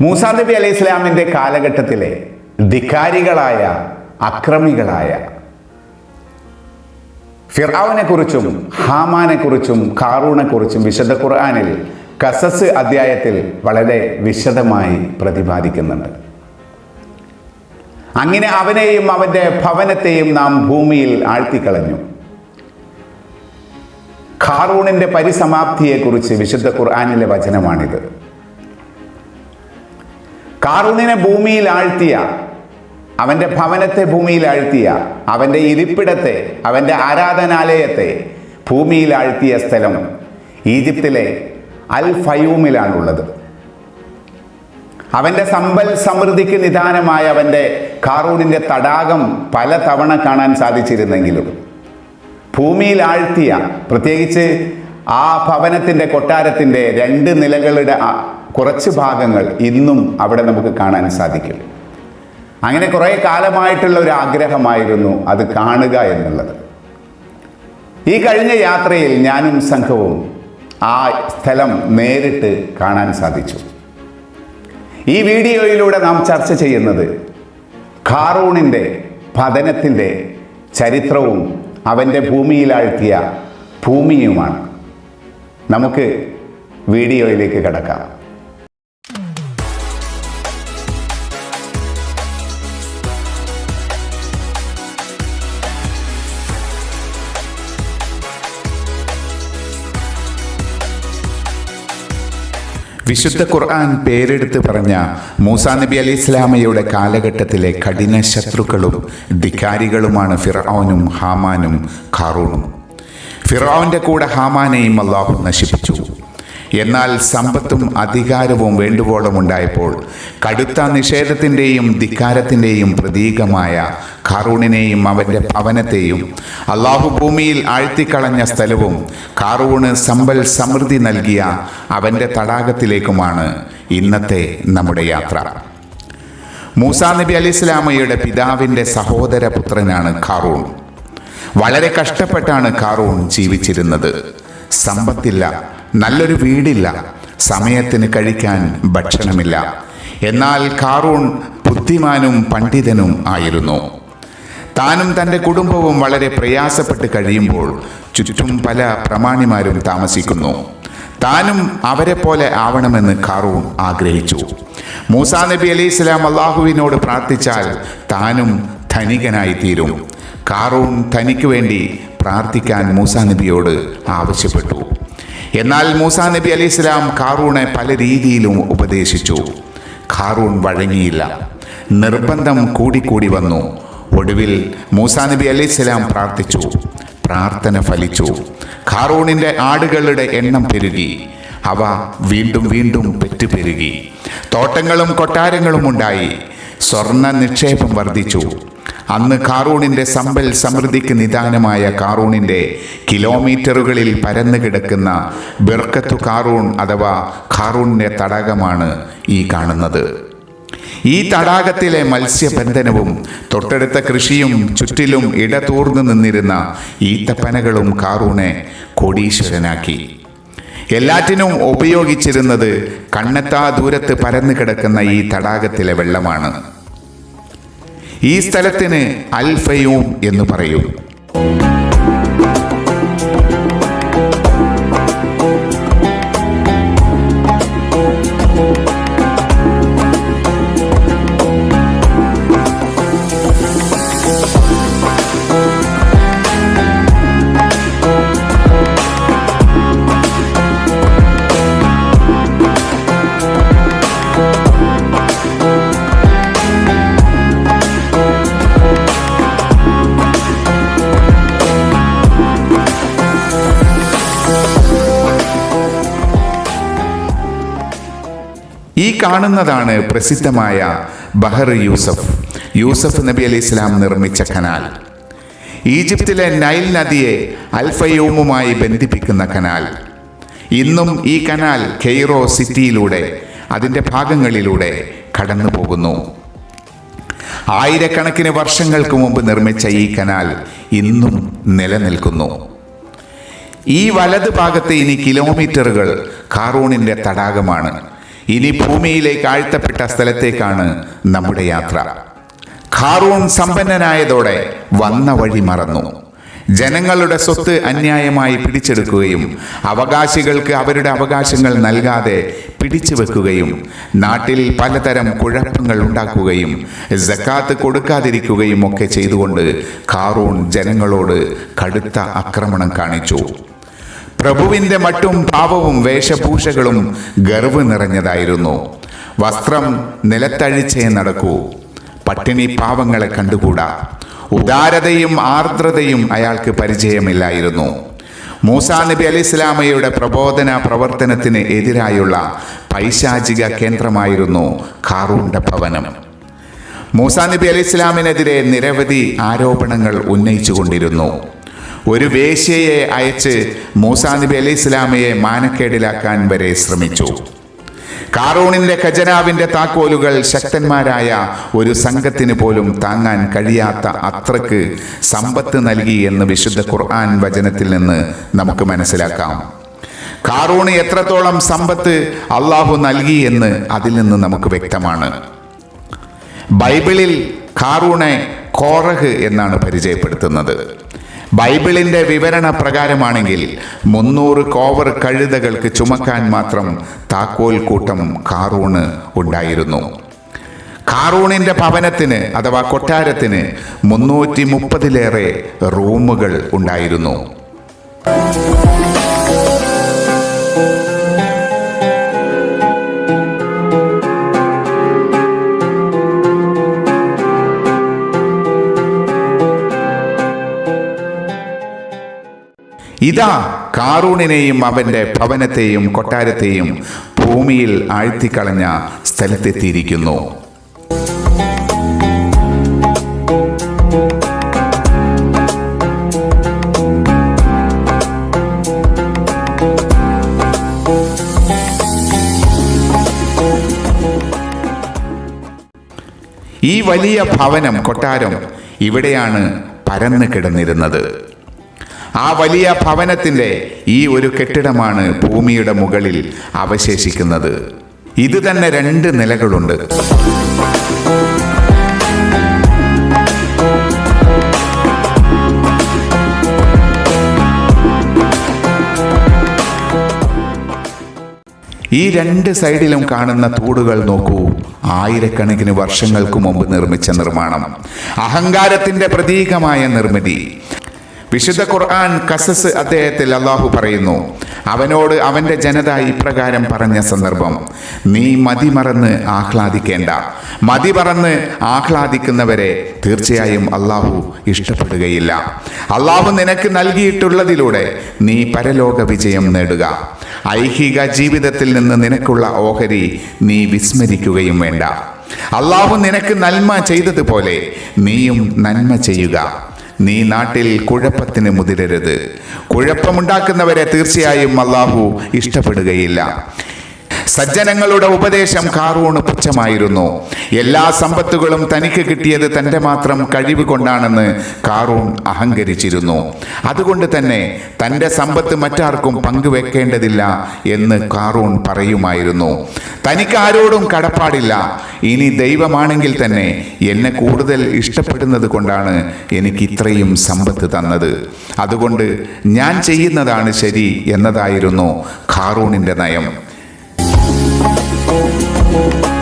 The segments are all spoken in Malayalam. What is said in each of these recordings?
മൂസാ നബി അലൈഹി ഇസ്ലാമിന്റെ കാലഘട്ടത്തിലെ ധിക്കാരികളായ അക്രമികളായ ഫിറാവിനെ ഹാമാനെക്കുറിച്ചും ഹാമാനെ കുറിച്ചും കാറൂണെ കുറിച്ചും വിശുദ്ധ ഖുർആാനിൽ കസസ് അധ്യായത്തിൽ വളരെ വിശദമായി പ്രതിപാദിക്കുന്നുണ്ട്. അങ്ങനെ അവനെയും അവന്റെ ഭവനത്തെയും നാം ഭൂമിയിൽ ആഴ്ത്തിക്കളഞ്ഞു. ഖാറൂണിന്റെ പരിസമാപ്തിയെക്കുറിച്ച് വിശുദ്ധ ഖുർആാനിലെ വചനമാണിത്. കാറൂണിനെ ഭൂമിയിൽ ആഴ്ത്തിയ അവന്റെ ഭവനത്തെ ഭൂമിയിൽ ആഴ്ത്തിയ അവന്റെ ഇരിപ്പിടത്തെ അവന്റെ ആരാധനാലയത്തെ ഭൂമിയിൽ ആഴ്ത്തിയ സ്ഥലം ഈജിപ്തിലെ അൽ ഫയൂമിലാണുള്ളത് അവന്റെ സമ്പൽ സമൃദ്ധിക്ക് നിദാനമായ അവന്റെ കാറൂണിന്റെ തടാകം പല തവണ കാണാൻ സാധിച്ചിരുന്നെങ്കിലും ഭൂമിയിൽ ആഴ്ത്തിയ പ്രത്യേകിച്ച് ആ ഭവനത്തിന്റെ കൊട്ടാരത്തിന്റെ രണ്ട് നിലകളുടെ കുറച്ച് ഭാഗങ്ങൾ ഇന്നും അവിടെ നമുക്ക് കാണാൻ സാധിക്കും. അങ്ങനെ കുറേ കാലമായിട്ടുള്ള ഒരു ആഗ്രഹമായിരുന്നു അത് കാണുക എന്നുള്ളത്. ഈ കഴിഞ്ഞ യാത്രയിൽ ഞാനും സംഘവും ആ സ്ഥലം നേരിട്ട് കാണാൻ സാധിച്ചു. ഈ വീഡിയോയിലൂടെ നാം ചർച്ച ചെയ്യുന്നത് ഖാറൂണിന്റെ പതനത്തിന്റെ ചരിത്രവും അവന്റെ ഭൂമിയിലാഴ്ത്തിയ ഭൂമിയുമാണ്. നമുക്ക് വീഡിയോയിലേക്ക് കിടക്കാം. വിശുദ്ധ ഖുർആൻ പേരെടുത്ത് പറഞ്ഞ മൂസാ നബി അലി ഇസ്ലാമയുടെ കാലഘട്ടത്തിലെ കഠിന ശത്രുക്കളും ധിക്കാരികളുമാണ് ഫിറൌനും ഹാമാനും ഖാറൂണും. ഫിറൌന്റെ കൂടെ ഹാമാനെയും അള്ളാഹു നശിപ്പിച്ചു. എന്നാൽ സമ്പത്തും അധികാരവും വേണ്ടുവോളം ഉണ്ടായപ്പോൾ കടുത്ത നിഷേധത്തിന്റെയും ധിക്കാരത്തിന്റെയും പ്രതീകമായ കാറൂണിനെയും അവന്റെ ഭവനത്തെയും അള്ളാഹു ഭൂമിയിൽ ആഴ്ത്തിക്കളഞ്ഞ സ്ഥലവും കാറൂണ് സമ്പൽ സമൃദ്ധി നൽകിയ അവന്റെ തടാകത്തിലേക്കുമാണ് ഇന്നത്തെ നമ്മുടെ യാത്ര. മൂസാ നബി അലി ഇസ്ലാമയുടെ പിതാവിന്റെ സഹോദര പുത്രനാണ് ഖാറൂൺ. വളരെ കഷ്ടപ്പെട്ടാണ് കാറൂൺ ജീവിച്ചിരുന്നത്. സമ്പത്തില്ല നല്ലൊരു വീടില്ല സമയത്തിന് കഴിക്കാൻ ഭക്ഷണമില്ല. എന്നാൽ കാറൂൺ ബുദ്ധിമാനും പണ്ഡിതനും ആയിരുന്നു. താനും തന്റെ കുടുംബവും വളരെ പ്രയാസപ്പെട്ട് കഴിയുമ്പോൾ ചുറ്റും പല പ്രമാണിമാരും താമസിക്കുന്നു. താനും അവരെ പോലെ ആവണമെന്ന് കാറൂൺ ആഗ്രഹിച്ചു. മൂസാ നബി അലി സ്വലാം അള്ളാഹുവിനോട് പ്രാർത്ഥിച്ചാൽ താനും ധനികനായി തീരും ഖാറൂൺ തനിക്ക് വേണ്ടി പ്രാർത്ഥിക്കാൻ മൂസാ നബിയോട് ആവശ്യപ്പെട്ടു. എന്നാൽ മൂസാ നബി അലി ഇസ്ലാം കാറൂണെ പല രീതിയിലും ഉപദേശിച്ചു. ഖാറൂൺ വഴങ്ങിയില്ല. നിർബന്ധം കൂടിക്കൂടി വന്നു. ഒടുവിൽ മൂസാ നബി അലി ഇസ്ലാം പ്രാർത്ഥിച്ചു. പ്രാർത്ഥന ഫലിച്ചു. ഖാറൂണിന്റെ ആടുകളുടെ എണ്ണം പെരുകി. അവ വീണ്ടും വീണ്ടും പെറ്റുപെരുകി. തോട്ടങ്ങളും കൊട്ടാരങ്ങളും ഉണ്ടായി. സ്വർണ നിക്ഷേപം വർദ്ധിച്ചു. അന്ന് കാറൂണിന്റെ സമ്പൽ സമൃദ്ധിക്ക് നിദാനമായ കാറൂണിന്റെ കിലോമീറ്ററുകളിൽ പരന്നു കിടക്കുന്ന ബിർക്കത്തു കാറൂൺ അഥവാ കാറൂണിന്റെ തടാകമാണ് ഈ കാണുന്നത്. ഈ തടാകത്തിലെ മത്സ്യബന്ധനവും തൊട്ടടുത്ത കൃഷിയും ചുറ്റിലും ഇടതൂർന്നു നിന്നിരുന്ന ഈത്തപ്പനകളും കാറൂണെ കോടീശ്വരനാക്കി. എല്ലാറ്റിനും ഉപയോഗിച്ചിരുന്നത് കണ്ണെത്താ ദൂരത്ത് പരന്നു കിടക്കുന്ന ഈ തടാകത്തിലെ വെള്ളമാണ്. ഈ സ്ഥലത്തിന് അൽഫയൂം എന്ന് പറയും. ഈ കാണുന്നതാണ് പ്രസിദ്ധമായ ബഹർ യൂസഫ്. യൂസഫ് നബി അലി ഇസ്ലാം നിർമ്മിച്ച കനാൽ. ഈജിപ്തിലെ നൈൽ നദിയെ അൽഫയൂമുമായി ബന്ധിപ്പിക്കുന്ന കനാൽ. ഇന്നും ഈ കനാൽ കെയ്റോ സിറ്റിയിലൂടെ അതിന്റെ ഭാഗങ്ങളിലൂടെ കടന്നു പോകുന്നു ആയിരക്കണക്കിന് വർഷങ്ങൾക്ക് മുമ്പ് നിർമ്മിച്ച ഈ കനാൽ ഇന്നും നിലനിൽക്കുന്നു. ഈ വലത് ഭാഗത്ത് ഇനി കിലോമീറ്ററുകൾ കാറൂണിന്റെ തടാകമാണ്. ഇനി ഭൂമിയിലേക്ക് ആഴ്ത്തപ്പെട്ട സ്ഥലത്തേക്കാണ് നമ്മുടെ യാത്ര. ഖാറൂൺ സമ്പന്നനായതോടെ വന്ന വഴി മറന്നു. ജനങ്ങളുടെ സ്വത്ത് അന്യായമായി പിടിച്ചെടുക്കുകയും അവകാശികൾക്ക് അവരുടെ അവകാശങ്ങൾ നൽകാതെ പിടിച്ചു വെക്കുകയും നാട്ടിൽ പലതരം കുഴപ്പങ്ങൾ ഉണ്ടാക്കുകയും ജക്കാത്ത് കൊടുക്കാതിരിക്കുകയും ഒക്കെ ചെയ്തുകൊണ്ട് ഖാറൂൺ ജനങ്ങളോട് കടുത്ത ആക്രമണം കാണിച്ചു. പ്രഭുവിന്റെ മട്ടും ഭാവവും വേഷഭൂഷകളും ഗർവ് നിറഞ്ഞതായിരുന്നു. വസ്ത്രം നിലത്തഴിച്ചേ നടക്കൂ. പട്ടിണി പാവങ്ങളെ കണ്ടുകൂടാ. ഉദാരതയും ആർദ്രതയും അയാൾക്ക് പരിചയമില്ലായിരുന്നു. മൂസാ നബി അലി ഇസ്ലാമയുടെ പ്രബോധന പ്രവർത്തനത്തിന് എതിരായുള്ള പൈശാചിക കേന്ദ്രമായിരുന്നു കാറൂണ്ട ഭവനം. മൂസാ നബി അലി ഇസ്ലാമിനെതിരെ നിരവധി ആരോപണങ്ങൾ ഉന്നയിച്ചുകൊണ്ടിരുന്നു. ഒരു വേശ്യയെ അയച്ച് മൂസാ നബി ഇസ്ലാമയെ മാനക്കേടിലാക്കാൻ വരെ ശ്രമിച്ചു. കാറൂണിന്റെ ഖജനാവിന്റെ താക്കോലുകൾ ശക്തന്മാരായ ഒരു സംഘത്തിന് പോലും താങ്ങാൻ കഴിയാത്ത അത്രയ്ക്ക് സമ്പത്ത് നൽകി എന്ന് വിശുദ്ധ ഖുർആൻ വചനത്തിൽ നിന്ന് നമുക്ക് മനസ്സിലാക്കാം. കാറൂണ് എത്രത്തോളം സമ്പത്ത് അള്ളാഹു നൽകി എന്ന് അതിൽ നിന്ന് നമുക്ക് വ്യക്തമാണ്. ബൈബിളിൽ കാറൂണെ കോറഹ് എന്നാണ് പരിചയപ്പെടുത്തുന്നത്. ബൈബിളിന്റെ വിവരണ പ്രകാരമാണെങ്കിൽ മുന്നൂറ് കോവർ കഴുതകൾക്ക് ചുമക്കാൻ മാത്രം താക്കോൽ കൂട്ടം കാറൂണ് ഉണ്ടായിരുന്നു. കാറൂണിന്റെ ഭവനത്തിന് അഥവാ കൊട്ടാരത്തിന് മുന്നൂറ്റി മുപ്പതിലേറെ റൂമുകൾ ഉണ്ടായിരുന്നു. ഇതാ കാറൂണിനെയും അവന്റെ ഭവനത്തെയും കൊട്ടാരത്തെയും ഭൂമിയിൽ ആഴ്ത്തിക്കളഞ്ഞ സ്ഥലത്തെത്തിയിരിക്കുന്നു. ഈ വലിയ ഭവനം കൊട്ടാരം ഇവിടെയാണ് പരന്നു കിടന്നിരുന്നത്. ആ വലിയ ഭവനത്തിന്റെ ഈ ഒരു കെട്ടിടമാണ് ഭൂമിയുടെ മുകളിൽ അവശേഷിക്കുന്നത്. ഇത് തന്നെ രണ്ട് നിലകളുണ്ട്. ഈ രണ്ട് സൈഡിലും കാണുന്ന തൂടുകൾ നോക്കൂ. ആയിരക്കണക്കിന് വർഷങ്ങൾക്ക് മുമ്പ് നിർമ്മിച്ച നിർമ്മാണം. അഹങ്കാരത്തിന്റെ പ്രതീകമായ നിർമ്മിതി. വിശുദ്ധ ഖുർആൻ കസസ് അദ്ദേഹത്തിൽ അള്ളാഹു പറയുന്നു. അവനോട് അവന്റെ ജനത ഇപ്രകാരം പറഞ്ഞ സന്ദർഭം നീ മതി മറന്ന് ആഹ്ലാദിക്കേണ്ട. മതി മറന്ന് ആഹ്ലാദിക്കുന്നവരെ തീർച്ചയായും അള്ളാഹു ഇഷ്ടപ്പെടുകയില്ല. അള്ളാഹു നിനക്ക് നൽകിയിട്ടുള്ളതിലൂടെ നീ പരലോക വിജയം നേടുക. ഐഹിക ജീവിതത്തിൽ നിന്ന് നിനക്കുള്ള ഓഹരി നീ വിസ്മരിക്കുകയും വേണ്ട. അള്ളാഹു നിനക്ക് നന്മ ചെയ്തതുപോലെ നീയും നന്മ ചെയ്യുക. നീ നാട്ടിൽ കുഴപ്പത്തിന് മുതിരരുത്. കുഴപ്പമുണ്ടാക്കുന്നവരെ തീർച്ചയായും അള്ളാഹു ഇഷ്ടപ്പെടുകയില്ല. സജ്ജനങ്ങളുടെ ഉപദേശം കാറൂണ് പുച്ഛമായിരുന്നു. എല്ലാ സമ്പത്തുകളും തനിക്ക് കിട്ടിയത് തന്റെ മാത്രം കഴിവ് കൊണ്ടാണെന്ന് കാറൂൺ അഹങ്കരിച്ചിരുന്നു. അതുകൊണ്ട് തന്നെ തന്റെ സമ്പത്ത് മറ്റാർക്കും പങ്കുവെക്കേണ്ടതില്ല എന്ന് കാറൂൺ പറയുമായിരുന്നു. തനിക്ക് ആരോടും കടപ്പാടില്ല. ഇനി ദൈവമാണെങ്കിൽ തന്നെ എന്നെ കൂടുതൽ ഇഷ്ടപ്പെടുന്നത് കൊണ്ടാണ് എനിക്ക് ഇത്രയും സമ്പത്ത് തന്നത്. അതുകൊണ്ട് ഞാൻ ചെയ്യുന്നതാണ് ശരി എന്നതായിരുന്നു ഖാറൂണിന്റെ നയം. oh, oh.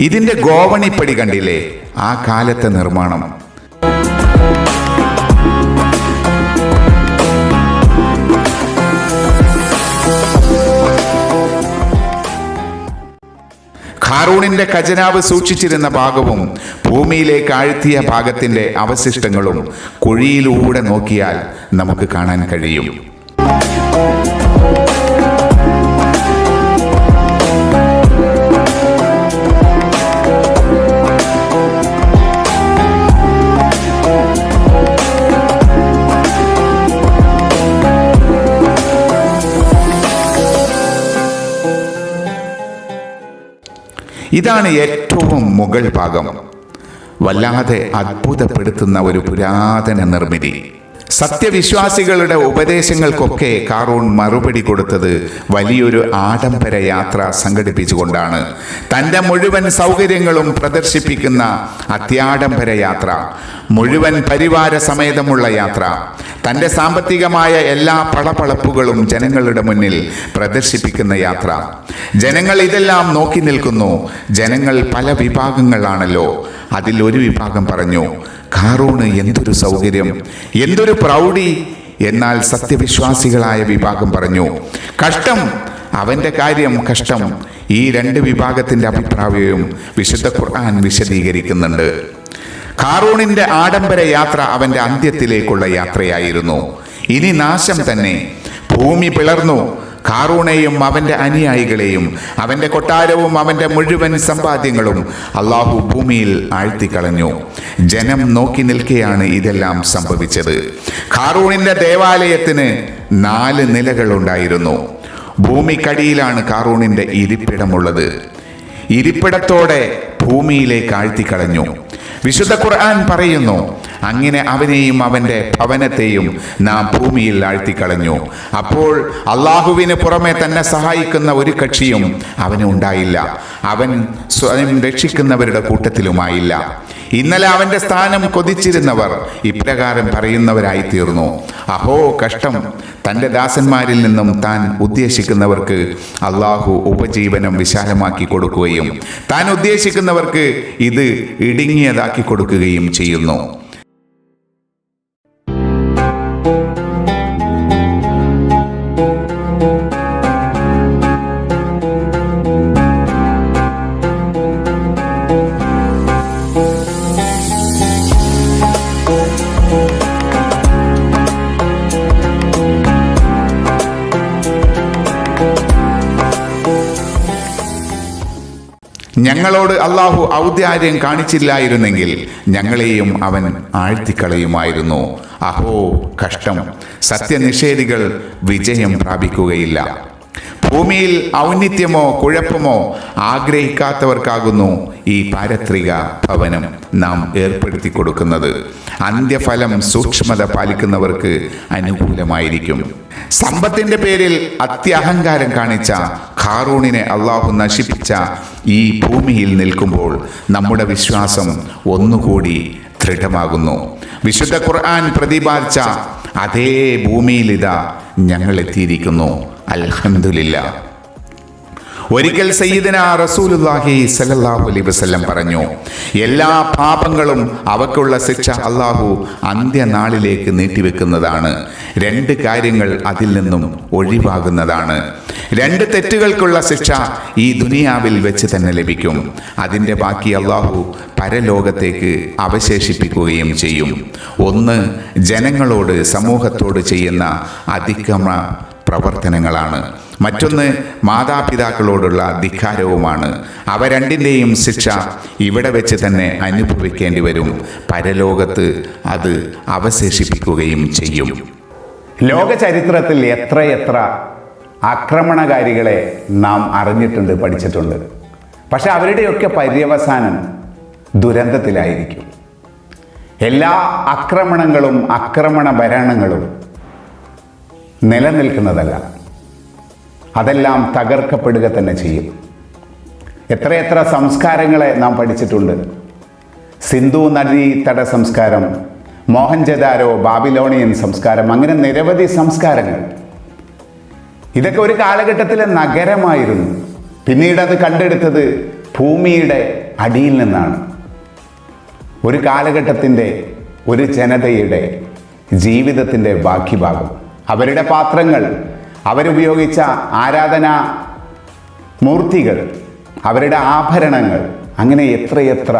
ഇതിന്റെ ഗോവണിപ്പടി കണ്ടില്ലേ? ആ കാലത്തെ നിർമ്മാണം. ഖാറൂണിന്റെ ഖജനാവ് സൂക്ഷിച്ചിരുന്ന ഭാഗവും ഭൂമിയിലേക്ക് ആഴ്ത്തിയ ഭാഗത്തിന്റെ അവശിഷ്ടങ്ങളും കുഴിയിലൂടെ നോക്കിയാൽ നമുക്ക് കാണാൻ കഴിയും. ഇതാണ് ഏറ്റവും മുകൾ ഭാഗം. വല്ലാതെ അത്ഭുതപ്പെടുത്തുന്ന ഒരു പുരാതന നിർമ്മിതി. സത്യവിശ്വാസികളുടെ ഉപദേശങ്ങൾക്കൊക്കെ കാറൂൺ മറുപടി കൊടുത്തത് വലിയൊരു ആഡംബര യാത്ര സംഘടിപ്പിച്ചുകൊണ്ടാണ്. തന്റെ മുഴുവൻ സൗകര്യങ്ങളും പ്രദർശിപ്പിക്കുന്ന അത്യാഡംബര യാത്ര മുഴുവൻ പരിവാര സമേതമുള്ള യാത്ര തന്റെ സാമ്പത്തികമായ എല്ലാ പളപ്പളപ്പുകളും ജനങ്ങളുടെ മുന്നിൽ പ്രദർശിപ്പിക്കുന്ന യാത്ര. ജനങ്ങൾ ഇതെല്ലാം നോക്കി നിൽക്കുന്നു. ജനങ്ങൾ പല വിഭാഗങ്ങളാണല്ലോ. അതിൽ ഒരു വിഭാഗം പറഞ്ഞു കാറൂണ് എന്തൊരു സൗകര്യം? എന്തൊരു പ്രൗഢി? എന്നാൽ സത്യവിശ്വാസികളായ വിഭാഗം പറഞ്ഞു കഷ്ടം അവന്റെ കാര്യം കഷ്ടം. ഈ രണ്ട് വിഭാഗത്തിന്റെ അഭിപ്രായവും വിശുദ്ധ ഖുർആൻ വിശദീകരിക്കുന്നുണ്ട്. കാറൂണിന്റെ ആഡംബര യാത്ര അവന്റെ അന്ത്യത്തിലേക്കുള്ള യാത്രയായിരുന്നു. ഇനി നാശം തന്നെ. ഭൂമി പിളർന്നു. കാറൂണയും അവന്റെ അനുയായികളെയും അവന്റെ കൊട്ടാരവും അവന്റെ മുഴുവൻ സമ്പാദ്യങ്ങളും അള്ളാഹു ഭൂമിയിൽ ആഴ്ത്തിക്കളഞ്ഞു. ജനം നോക്കി നിൽക്കെയാണ് ഇതെല്ലാം സംഭവിച്ചത്. കാറൂണിന്റെ ദേവാലയത്തിന് നാല് നിലകളുണ്ടായിരുന്നു. ഭൂമിക്കടിയിലാണ് കാറൂണിന്റെ ഇരിപ്പിടമുള്ളത്. ഇരിപ്പിടത്തോടെ ഭൂമിയിലേക്ക് ആഴ്ത്തിക്കളഞ്ഞു. വിശുദ്ധ ഖുർആൻ പറയുന്നു അങ്ങനെ അവനെയും അവന്റെ ഭവനത്തെയും നാം ഭൂമിയിൽ ആഴ്ത്തിക്കളഞ്ഞു. അപ്പോൾ അള്ളാഹുവിന് പുറമെ തന്നെ സഹായിക്കുന്ന ഒരു കക്ഷിയും അവന് ഉണ്ടായില്ല. അവൻ സ്വയം രക്ഷിക്കുന്നവരുടെ കൂട്ടത്തിലുമായില്ല. ഇന്നലെ അവന്റെ സ്ഥാനം കൊതിച്ചിരുന്നവർ ഇപ്രകാരം പറയുന്നവരായി തീർന്നു അഹോ കഷ്ടം തന്റെ ദാസന്മാരിൽ നിന്നും താൻ ഉദ്ദേശിക്കുന്നവർക്ക് അള്ളാഹു ഉപജീവനം വിശാലമാക്കി കൊടുക്കുകയും താൻ ഉദ്ദേശിക്കുന്നവർക്ക് ഇത് ഇടുങ്ങിയതാക്കി കൊടുക്കുകയും ചെയ്യുന്നു. ഞങ്ങളോട് അള്ളാഹു ഔദാര്യം കാണിച്ചില്ലായിരുന്നെങ്കിൽ ഞങ്ങളെയും അവൻ ആഴ്ത്തിക്കളയുമായിരുന്നു. അഹോ കഷ്ടം. സത്യനിഷേധികൾ വിജയം പ്രാപിക്കുകയില്ല. ഭൂമിയിൽ ഔന്നിത്യമോ കുഴപ്പമോ ആഗ്രഹിക്കാത്തവർക്കാകുന്നു ഈ പാരത്രിക ഭവനം നാം ഏർപ്പെടുത്തി കൊടുക്കുന്നത്. അന്ത്യഫലം സൂക്ഷ്മത പാലിക്കുന്നവർക്ക് അനുകൂലമായിരിക്കും. സമ്പത്തിന്റെ പേരിൽ അത്യഹങ്കാരം കാണിച്ച ഖാറൂണിനെ അള്ളാഹു നശിപ്പിച്ച ഈ ഭൂമിയിൽ നിൽക്കുമ്പോൾ നമ്മുടെ വിശ്വാസം ഒന്നുകൂടി ദൃഢമാകുന്നു. വിശുദ്ധ ഖുർആൻ പ്രതിപാദിച്ച അതേ ഭൂമിയിലിതാ ഞങ്ങൾ എത്തിയിരിക്കുന്നു. അൽഹംദുലില്ല ഒരിക്കൽ സയ്യിദിന റസൂലുല്ലാഹി സല്ലല്ലാഹു അലൈഹി വസല്ലം പറഞ്ഞു എല്ലാ പാപങ്ങളും അവക്കുള്ള ശിക്ഷ അള്ളാഹു അന്ത്യനാളിലേക്ക് നീട്ടിവെക്കുന്നതാണ്. രണ്ട് കാര്യങ്ങൾ അതിൽ നിന്നും ഒഴിവാകുന്നതാണ്. രണ്ട് തെറ്റുകൾക്കുള്ള ശിക്ഷ ഈ ദുനിയാവിൽ വെച്ച് തന്നെ ലഭിക്കും. അതിന്റെ ബാക്കി അള്ളാഹു പരലോകത്തേക്ക് അവശേഷിപ്പിക്കുകയും ചെയ്യും. ഒന്ന് ജനങ്ങളോട് സമൂഹത്തോട് ചെയ്യുന്ന അതിക്രമ പ്രവർത്തനങ്ങളാണ്. മറ്റൊന്ന് മാതാപിതാക്കളോടുള്ള ധിക്കാരവുമാണ്. അവ രണ്ടിന്റെയും ശിക്ഷ ഇവിടെ വെച്ച് തന്നെ അനുഭവിക്കേണ്ടി വരും. പരലോകത്ത് അത് അവശേഷിപ്പിക്കുകയും ചെയ്യും. ലോക ചരിത്രത്തിൽ എത്രയെത്ര ആക്രമണകാരികളെ നാം അറിഞ്ഞിട്ടുണ്ട് പഠിച്ചിട്ടുണ്ട്. പക്ഷെ അവരുടെയൊക്കെ പര്യവസാനം ദുരന്തത്തിലായിരിക്കും. എല്ലാ ആക്രമണങ്ങളും ആക്രമണ ഭരണങ്ങളും നിലനിൽക്കുന്നതല്ല. അതെല്ലാം തകർക്കപ്പെടുക തന്നെ ചെയ്യും. എത്രയെത്ര സംസ്കാരങ്ങളെ നാം പഠിച്ചിട്ടുണ്ട്. സിന്ധു നദി തട സംസ്കാരം മോഹൻജദാരോ ബാബിലോണിയൻ സംസ്കാരം അങ്ങനെ നിരവധി സംസ്കാരങ്ങൾ. ഇതൊക്കെ ഒരു കാലഘട്ടത്തിലെ നഗരമായിരുന്നു. പിന്നീട് അത് കണ്ടെടുത്തത് ഭൂമിയുടെ അടിയിൽ നിന്നാണ്. ഒരു കാലഘട്ടത്തിന്റെ ഒരു ജനതയുടെ ജീവിതത്തിന്റെ ബാക്കി ഭാഗം. അവരുടെ പാത്രങ്ങൾ അവരുപയോഗിച്ച ആരാധനാ മൂർത്തികൾ അവരുടെ ആഭരണങ്ങൾ അങ്ങനെ എത്രയെത്ര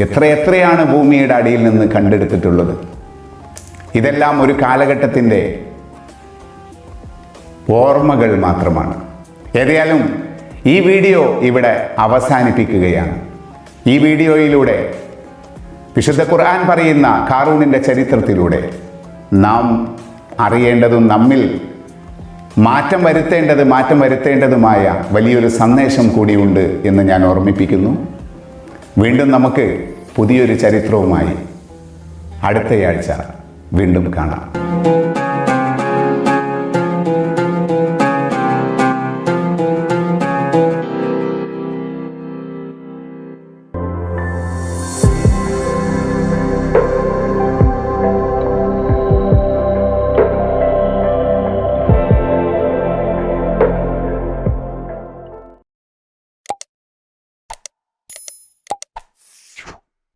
എത്രയെത്രയാണ് ഭൂമിയുടെ അടിയിൽ നിന്ന് കണ്ടെടുത്തിട്ടുള്ളത്. ഇതെല്ലാം ഒരു കാലഘട്ടത്തിന്റെ ഓർമ്മകൾ മാത്രമാണ്. ഏതായാലും ഈ വീഡിയോ ഇവിടെ അവസാനിപ്പിക്കുകയാണ്. ഈ വീഡിയോയിലൂടെ വിശുദ്ധ ഖുർആൻ പറയുന്ന കാറൂണിന്റെ ചരിത്രത്തിലൂടെ നാം അറിയേണ്ടതും നമ്മിൽ മാറ്റം വരുത്തേണ്ടത് മാറ്റം വരുത്തേണ്ടതുമായ വലിയൊരു സന്ദേശം കൂടിയുണ്ട് എന്ന് ഞാൻ ഓർമ്മിപ്പിക്കുന്നു. വീണ്ടും നമുക്ക് പുതിയൊരു ചരിത്രവുമായി അടുത്തയാഴ്ച വീണ്ടും കാണാം.